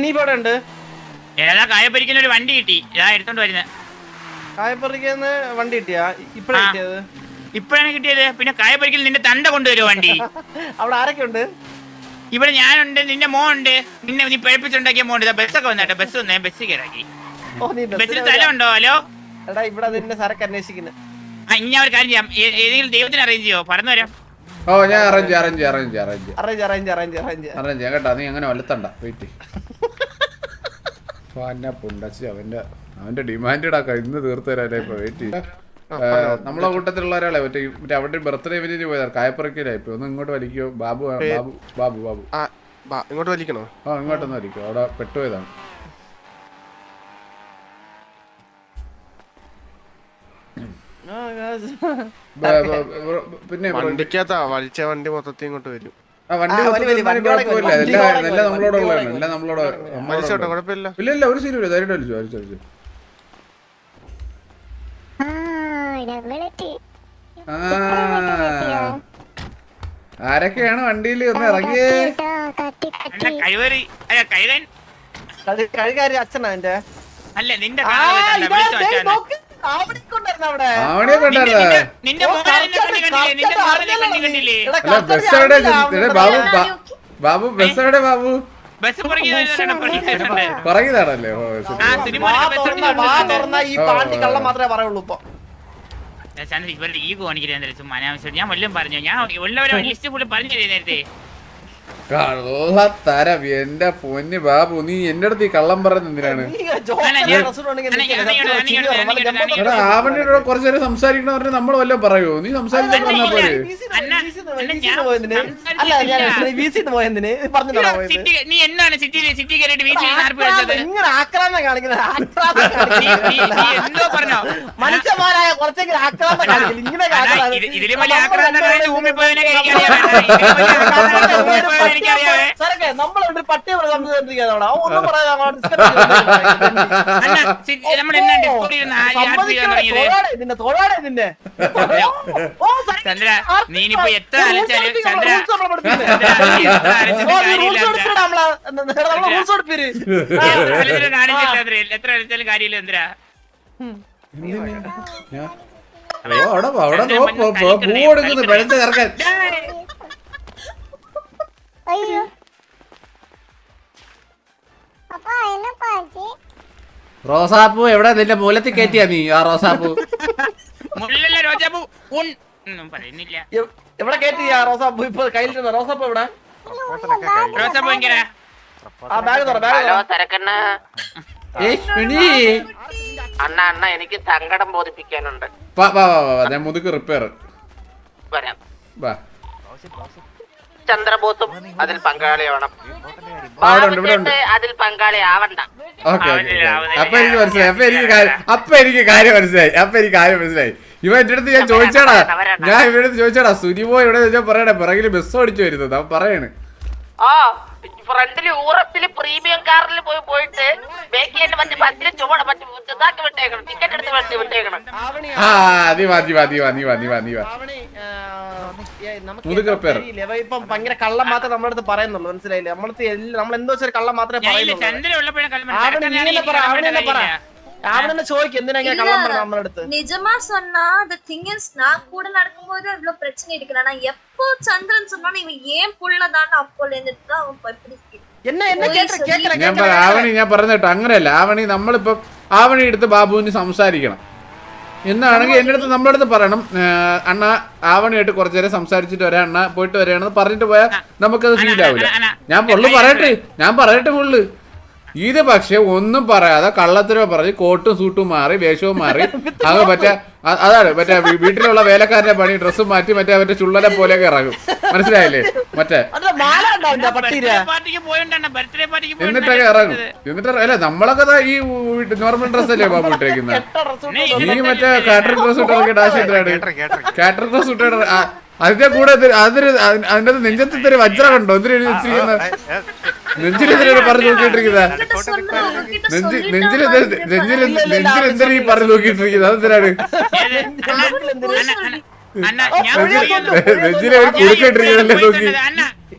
നീ ഇവിടെ ഉണ്ട്? ഏതാ കായപ്പരിക്കുന്ന ഒരു വണ്ടി കിട്ടി. ഇതാ എടുത്തോണ്ട് വരുന്നത് കായപ്പറിക്കുന്ന വണ്ടി കിട്ടിയാ? ഇപ്പഴാ. കിട്ടിയത്? ഇപ്പോഴാണ് കിട്ടിയത്. പിന്നെ കായപ്പരിക്കൽ നിന്റെ തണ്ട കൊണ്ടുവരുമോ വണ്ടി? അവിടെ ആരൊക്കെ ഉണ്ട് ഇവിടെ ഞാനുണ്ട് നിന്റെ മോനുണ്ട്. നിന്നെ നീ പഴപ്പിച്ചുണ്ടാക്കിയ മോൻ ഉണ്ട് ബസ്സൊക്കെ വന്നേട്ടോ ബസ് വന്നേ. ബസ് കയറാക്കി. ബസ്സിന് നീ ബസ്സിൽ ബസ്സിൽ സ്ഥലം ഉണ്ടോ ഹലോ? എടാ ഇവിടെ നിന്റെ സരക്ക് അന്വേഷിക്കുന്നു. ആ ഇനി ഞാൻ ഒരു കാര്യം ചെയ്യാം. ഏതെങ്കിലും ദൈവത്തിന് അറേഞ്ച് ചെയ്യോ? പറഞ്ഞു വരാം. ഓ ഞാൻ arrange arrange arrange arrange arrange arrange arrange arrange arrange കേട്ടോ നീ അങ്ങനെ വലത്തണ്ട വെയിറ്റ് എന്നെ പുണ്ടച്ചി അവന്റെ അവന്റെ ഡിമാൻഡ് ഇടാക്ക ഇന്ന് തീർത്തു തരാല്ലേ ഇപ്പൊ വെയിറ്റ് നമ്മളെ കൂട്ടത്തിലുള്ള ഒരാളെ മറ്റേ മറ്റേ അവിടെ ബർത്ത്ഡേ വലിയ പോയതാണ് കായപ്പുറക്കിലായി ഇപ്പൊ ഒന്ന് ഇങ്ങോട്ട് വലിക്കോ ബാബു ബാബു ബാബു ബാബു. ഇങ്ങോട്ട് വലിക്കണോ? ആ ഇങ്ങോട്ടൊന്ന് വലിക്കോ അവിടെ പെട്ടുപോയതാണ്. പിന്നെ വലിച്ച വണ്ടി മൊത്തത്തിൽ ഇങ്ങോട്ട് വരും. ഒരു വലിച്ചു വലിച്ചു ആരൊക്കെയാണ് വണ്ടിയിൽ ഒന്ന് ഇറങ്ങിയേ. അച്ഛനാ എന്റെ അല്ല നിന്റെ ബാബു ബാബു ബസ് എവിടെ ബാബു? ഈ പാണ്ടി മാത്രമേ കാണിക്കുന്നത് ഞാൻ വല്ലതും പറഞ്ഞു? ഞാൻ ഉള്ളവരെ ലിസ്റ്റ് പറഞ്ഞു നേരത്തെ. കള്ളത്തരം എന്റെ പൊന്നി ബാബു നീ എന്റെ അടുത്ത് ഈ കള്ളം പറയുന്ന എന്തിനാണ്? എടാ കുറച്ചു നേരം സംസാരിക്കണം പറഞ്ഞാൽ നമ്മൾ വല്ല പറയോ? നീ സംസാരിച്ചാൽ പറഞ്ഞാ പോരെ. നീ സിറ്റി കുറച്ചെങ്കിലും ഇങ്ങനെ ഇതിലും വലിയ എനിക്കറിയാവേ. സാറൊക്കെ നീ ഇനിയിപ്പോ എത്ര അലച്ചാലും എത്ര അലച്ചാലും കാര്യമില്ല ചന്ദ്ര. അവിടെ അവിടെ നോക്കോ പൂ കൊടുക്കുന്നു പെഴുത്ത് കറക്കാൻ അയ്യോ. റോസാപ്പൂ എവിടെ? നിന്റെ മൂലത്തിൽ കയറ്റിയാ നീ ആ റോസാപ്പു. മുല്ലല്ല റോസാപ്പൂ. ഉൻ പറയുന്നില്ല. എവിടെ കയറ്റി ആ ഇപ്പോ ഇപ്പൊ കയ്യിലിരുന്ന റോസാപ്പൂ എവിടെ? റോസാപ്പൂ എങ്ങനെ ആ ബാഗ് തുറ ബാഗ് ഹലോ സരക്കണ്ണ അണ്ണ അണ്ണ എനിക്ക് സങ്കടം ബോധിപ്പിക്കാനുണ്ട്. മുതുക്ക് റിപ്പയർ. വരാം. ചന്ദ്രബോസും അതിൽ പങ്കാളിയാവണം. അവിടെ ഉണ്ട്, ഇവിടെ അതിൽ പങ്കാളിയാവണ്ട. ഓക്കെ ആവുന്നില്ല. അപ്പൊ എനിക്ക് മനസ്സിലായി. അപ്പൊ എനിക്ക് കാര്യം അപ്പൊ എനിക്ക് കാര്യം മനസ്സിലായി. അപ്പൊ എനിക്ക് കാര്യം മനസ്സിലായി. ഇവ എന്റെ അടുത്ത് ഞാൻ ചോദിച്ചാടാ. ഞാൻ ഇവരുടെ അടുത്ത് ചോദിച്ചാടാ സുനിമോ ഇവിടെ ഞാൻ പറയണേ പിറകിൽ ബസ് ഓടിച്ചു വരുന്നത്. അവൻ പറയണേ. ആ ഫ്രണ്ടിൽ യൂറോപ്പിൽ പ്രീമിയം കാറിൽ പോയി പോയിട്ട് ബാക്കി എന്നെ മറ്റേ ബസ്സിൽ ചുവട മറ്റേ ചെറുതാക്കി വിട്ടേക്കണം. ടിക്കറ്റ് എടുത്ത് വെട്ടി വിട്ടേക്കണം. ഇപ്പം ഭയങ്കര കള്ളം മാത്രമേ നമ്മുടെ അടുത്ത് പറയുന്നുള്ളൂ മനസ്സിലായില്ലേ? നമ്മളടുത്ത് നമ്മൾ എന്തോ കള്ളം മാത്രമേ പറയുന്നുള്ളൂ. പറ പറ. ആവണി തന്നെ ചോദിക്കും എന്തിനാ ഇങ്ങനെ இல்ல. കള്ളം പറഞ്ഞ നമ്മുടെ അടുത്ത് நிஜமா சொன்னா the thing is நான் கூட நடக்கும்போது இவ்வளவு பிரச்சனை இருக்கு ஆனா எப்போ சந்திரன் சொன்னாலும் இவன் ஏன் புள்ளதான் அப்போல இருந்துட்டு தான் அவன் இப்படி இருக்கு. എന്നെ എന്നെ ഓ, കേട്ട ശരി. കേക്കറ ഞാൻ പറ ആവണി ഞാൻ പറഞ്ഞ കേട്ടോ അങ്ങനെയല്ല ആവണി നമ്മളിപ്പം ആവണി എടുത്ത് ബാബുവിന് സംസാരിക്കണം എന്നാണെങ്കിൽ എൻ്റെ അടുത്ത് നമ്മുടെ അടുത്ത് പറയണം ഏ, അണ്ണ ആവണിയായിട്ട് കുറച്ചു നേരം സംസാരിച്ചിട്ട് വരാം അണ്ണ പോയിട്ട് വരികയാണെന്ന് പറഞ്ഞിട്ട് പോയാൽ നമുക്കത് അണ്ണ, ഫീൽ ആവില്ല അണ്ണ, അണ്ണ. ഞാൻ പൊള്ളു പറയട്ടെ ഞാൻ പറയട്ടെ പുള്ളു ഇത് പക്ഷെ ഒന്നും പറയാതെ കള്ളത്തിനോ പറഞ്ഞ് കോട്ടും സൂട്ടും മാറി വേഷവും മാറി. അത് മറ്റേ അതാണ് മറ്റേ വീട്ടിലുള്ള വേലക്കാരന്റെ പണി ഡ്രസ്സും മാറ്റി മറ്റേ മറ്റേ ചുള്ളനെ പോലെയൊക്കെ ഇറങ്ങും. മനസ്സിലായില്ലേ? മറ്റേ. എന്നിട്ടൊക്കെ ഇറങ്ങും. എന്നിട്ട് അല്ല നമ്മളൊക്കെ ഈ നോർമൽ ഡ്രസ് അല്ലേ ബാബു ഇട്ടേക്കുന്നത് നീ മറ്റേ കാറ്റർ ഡ്രസ് ഇട്ടിറങ്ങിയ ഡാഷ് ഇട്ടാണ് കാറ്റർ ഡ്രസ് ഇട്ട അതിന്റെ കൂടെ അതിന് അതിന്റെ നെഞ്ചത്തിൽ വജ്രം കണ്ടോ? എന്തിനാണ് വെച്ചിരിക്കുന്നത് നെഞ്ചിലെന്തിനാണ് പറഞ്ഞു നോക്കിയിട്ടിരിക്കുന്നത്? നെഞ്ചി നെഞ്ചിൽ നെഞ്ചിൽ നെഞ്ചിൽ എന്തിനാ ഈ പറഞ്ഞു നോക്കിയിട്ടിരിക്കുന്നത്? അതെന്തിനാണ്? നെഞ്ചിലെ കുടുക്കിട്ടിരിക്കുന്നല്ലേ നോക്കി.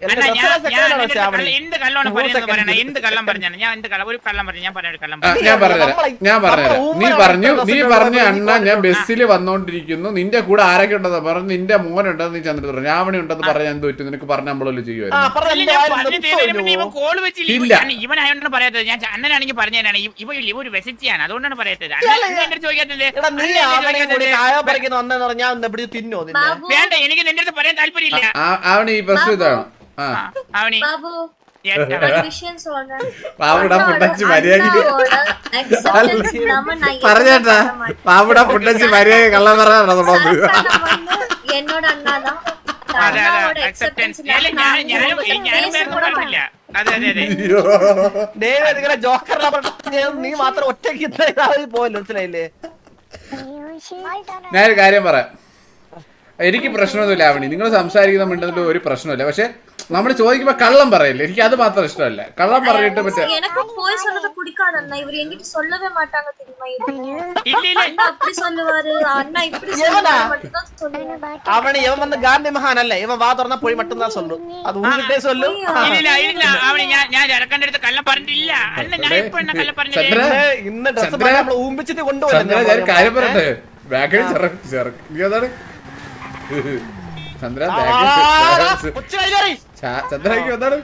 അണ്ണാ, ഞാൻ dress ഞാൻ second ആണ് നിന്റെ ശ്രാവണി. എന്ത് കള്ളമാണ് പറയുന്നത് എന്ത് കള്ളം പറഞ്ഞാണ്? ഞാൻ എന്ത് കള്ളം ഒരു കള്ളം പറഞ്ഞു ഞാൻ പറഞ്ഞ കള്ളം ഞാൻ പറഞ്ഞുതരാം. ഞാൻ പറഞ്ഞുതരാം. നീ പറഞ്ഞു നീ പറഞ്ഞ അണ്ണ ഞാൻ ബസ്സിൽ വന്നോണ്ടിരിക്കുന്നു. നിന്റെ കൂടെ ആരൊക്കെ ഉണ്ടെന്ന് പറഞ്ഞു നിന്റെ മോനുണ്ടെന്ന് നീ ചന്ദ്രൻ പറഞ്ഞു. രാവണി ഉണ്ടെന്ന് പറഞ്ഞാൽ എന്ത് പറ്റും നിനക്ക് പറഞ്ഞ നമ്മളല്ലോ ആ, ചെയ്യുമായിരുന്നു ഇല്ല, ഇവൻ പറയാത്തത്. ഞാൻ അണ്ണനാണെങ്കിൽ പറഞ്ഞതാണ് ഇവ ഇവ ഒരു വെസിറ്റിയാണ് അതുകൊണ്ടാണ് പറയാത്തത്. ചോദിക്കാത്തത്. വേണ്ട എനിക്ക് നിന്റെ അടുത്ത് പറയാൻ താല്പര്യമില്ല. അവന് ഈ പ്രശ്നം ഇതാണ് പറഞ്ഞേട്ടാ പാവുട ഫുഡച്ച് മര്യാദ കള്ളം പറഞ്ഞാ എന്നോട് നീ മാത്രം ഒറ്റയ്ക്ക് പോയല്ലോ മനസ്സിലായില്ലേ? ഞാനൊരു കാര്യം പറയാം. എനിക്ക് പ്രശ്നമൊന്നുമില്ല ആവണി. നിങ്ങൾ സംസാരിക്കുന്ന മിണ്ടതിൽ ഒരു പ്രശ്നമില്ല. പക്ഷെ നമ്മൾ ചോദിക്കുമ്പോ കള്ളം പറയില്ല എനിക്ക് അത് മാത്രം ഇഷ്ടമല്ല കള്ളം പറഞ്ഞിട്ട് മറ്റേ எனக்கு போய் சொல்றது பிடிக்காது அண்ணா இவர் என்கிட்ட சொல்லவே மாட்டாங்க தெரியுமா இது ഇല്ല ഇല്ല அண்ணா அப்படி சொல்லுவாரு அண்ணா இப்படி எவனா? சொல்லுவாரு மட்டும்தான் சொல்லுவாரு അവന് ഇവൻ വന്ന് ഗാന്ധി മഹാനല്ലേ ഇവൻ വാ തുറന്ന പോയി മട്ടുന്നാ സൊല്ലു അത് ഉണ്ടിട്ടേ സൊല്ലു ഇല്ല ഇല്ല അവന് ഞാൻ ഞാൻ ചെറുക്കൻ്റെ അടുത്ത് കള്ളം പറഞ്ഞിട്ടില്ല അല്ല ഞാൻ ഇപ്പൊ എന്നെ കള്ളം പറഞ്ഞില്ലേ ചന്ദ്ര ഇന്ന് ഡ്രസ് ചന്ദ്ര. നമ്മൾ ഊമ്പിച്ചിട്ട് ചന്ദ്ര കൊണ്ടുപോയില്ല ഞാൻ ഒരു കാര്യം പറയട്ടെ ബാഗിൽ ചെറുക്ക് ചെറുക്ക് നീ അതാണ് ചന്ദ്ര എന്താണ്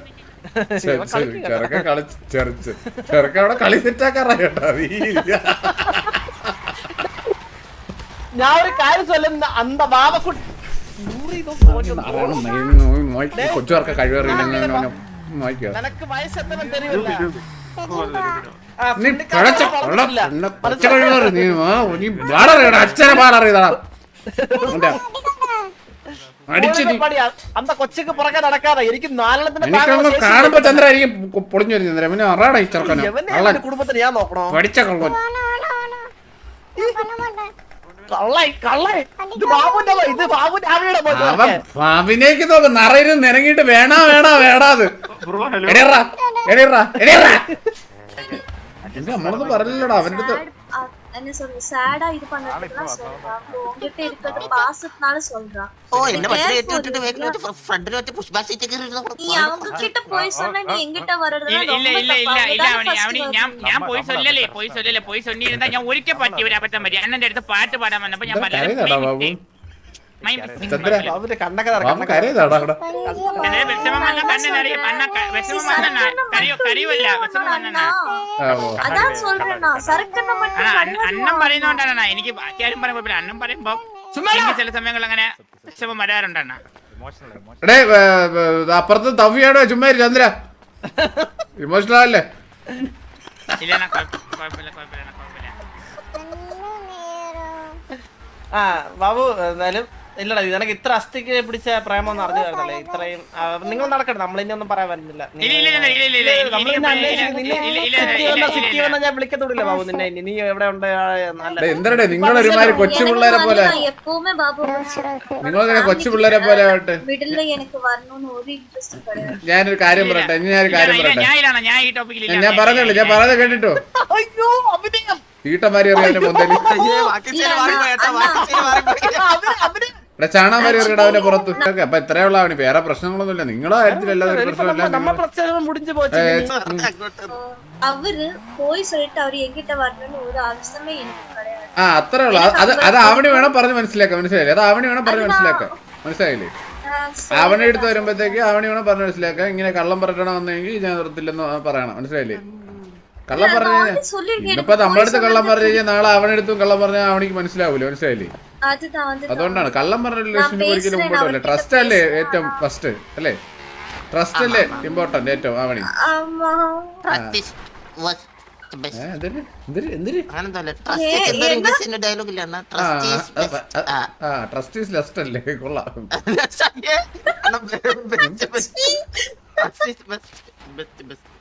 ചെറുക്ക കളി ചെറുച്ച് ചെറുക്ക അവിടെ കളി തെറ്റാക്കാറായിട്ടാ നീ ഞാൻ ഒരു കാര്യം ചൊല്ലുന്ന അന്ത ബാബ കൊച്ചു പേർക്ക് കഴിവറിയില്ല നിനക്ക് നീ പാടറിയടാ അച്ഛനെ പാടറിയതാ അന്ത കൊച്ചിക്ക് പുറകെ നടക്കാതെ എനിക്ക് നാലെണ്ണത്തിന്റെ കാണുമ്പോ പൊളിഞ്ഞു വരും ചന്ദ്ര പിന്നെ അറാടാ ഈ ചെറുക്കന്. കുടുംബത്തിന് ഞാൻ നോക്കണോ? പഠിച്ച കള്ളൻ. നോക്ക്. നിറയിൽ നിരങ്ങിട്ട് വേണാ വേണാ വേണാത് എടീറാ എടീറാ എടീറാ എന്റെ നമ്മളൊന്നും പറഞ്ഞില്ലടാ. അവന്റെ അടുത്ത് என்ன சொல்றது சேடா இது பண்ணதுக்குலாம் சொல்றான் அப்போ உங்ககிட்ட இருக்கிறது பாசத்தினால சொல்றான் ഓ എന്നെ ബസ്സിൽ Careful, കയറ്റി വിട്ടിട്ട് വേഗം ഫ്രണ്ടിൽ ഒറ്റ പുഷ് ബാ സീറ്റ് நீ அவங்க கிட்ட போய் சொன்னா நீ எங்கிட்ட வர்றது ഇല്ല ഇല്ല ഇല്ല ഇല്ല ഇല്ല അവനി അവനി ഞാൻ ഞാൻ പോയി ചൊല്ലല്ലേ പോയി ചൊല്ലല്ലേ പോയി ചൊല്ലിയിരുന്നാ ഞാൻ ഒരിക്കൽ പറ്റി ഒരു അബദ്ധം പറ്റി അണ്ണന്റെ അടുത്ത് പാട്ട് പാടാൻ വന്നപ്പോ ഞാൻ എന്താ അന്നം പറയുന്നോണ്ടാണ് എനിക്ക് ബാക്കി ആരും പറയാൻ പോയില്ല അന്നം പറയുമ്പോ ചില സമയങ്ങൾ അങ്ങനെ വിഷമം വരാറുണ്ടണ്ണ അപ്പുറത്ത് തവിയാണോ ചുമ്മാ ചന്ദ്ര. ഇമോഷണൽ അല്ലേ ആ ബാബു എന്തായാലും ഇല്ലടാ നിനക്ക് ഇത്ര അസ്ഥിക്ക് പിടിച്ച പ്രേമം എന്ന് അറിഞ്ഞായിരുന്നല്ലേ ഇത്രയും നിങ്ങൾ നടക്കട്ടെ നമ്മൾ ഇനി ഒന്നും പറയാൻ വരുന്നില്ല സിറ്റി വന്നാൽ ഞാൻ വിളിക്കത്തൂടില്ല ബാബു നിന്നെ ഇനി നീ എവിടെ ഉണ്ട് എന്തരടേ നിങ്ങൾ ഒരുമാതിരി കൊച്ചു പിള്ളേരെ പോലെ. നിങ്ങൾ കൊച്ചു പിള്ളേരെ പോലെ ഞാനൊരു കാര്യം പറയട്ടെ ഇനി ഞാനൊരു കാര്യം പറയട്ടെ. ഞാൻ പറഞ്ഞില്ല ഞാൻ പറഞ്ഞത് കേട്ടിട്ടോ? അയ്യോ അഭിനയം. തീട്ടമാരി അറിയാൻ ഇവിടെ ചാണകം വരെ കിടാവിന്റെ പുറത്ത്. അപ്പൊ എത്രയേ ഉള്ള അവന്? വേറെ പ്രശ്നങ്ങളൊന്നുമില്ല. നിങ്ങളെ കാര്യത്തിൽ പ്രശ്നമില്ല അവർ പോയി சொல்லிட்டு അവർ എങ്കിട്ട വരണമെന്ന് ഒരു ആവശ്യമേ ആ അത്രേ ഉള്ളു. അത് അത് ആവണി വേണം പറഞ്ഞ് മനസ്സിലാക്കാം മനസ്സിലായില്ലേ? അത് ആവണി വേണം പറഞ്ഞ് മനസ്സിലാക്കാം മനസ്സിലായില്ലേ? ആവണി എടുത്ത് വരുമ്പോഴത്തേക്ക് ആവണി വേണം പറഞ്ഞ് മനസ്സിലാക്കാം ഇങ്ങനെ കള്ളം പറഞ്ഞണമെന്നെങ്കിൽ ഞാൻ നിർത്തില്ലെന്ന് പറയണം. മനസ്സിലായില്ലേ? കള്ളം പറഞ്ഞു ഇപ്പൊ നമ്മളടുത്ത് കള്ളം പറഞ്ഞു കഴിഞ്ഞാൽ നാളെ അവനെടുത്തും കള്ളം പറഞ്ഞാൽ അവനിക്ക് മനസ്സിലാവൂല മനസ്സിലായില്ലേ? അതുകൊണ്ടാണ് കള്ളം പറഞ്ഞ റിലേഷൻഷിപ്പ് ഒരിക്കലും ട്രസ്റ്റ് അല്ലേ ഏറ്റവും ഫസ്റ്റ് അല്ലേ? ട്രസ്റ്റ് അല്ലേ ഇമ്പോർട്ടന്റ് ഏറ്റവും അവണി ട്രസ്റ്റീസ് അല്ലേ? കൊള്ളാം. Best best best best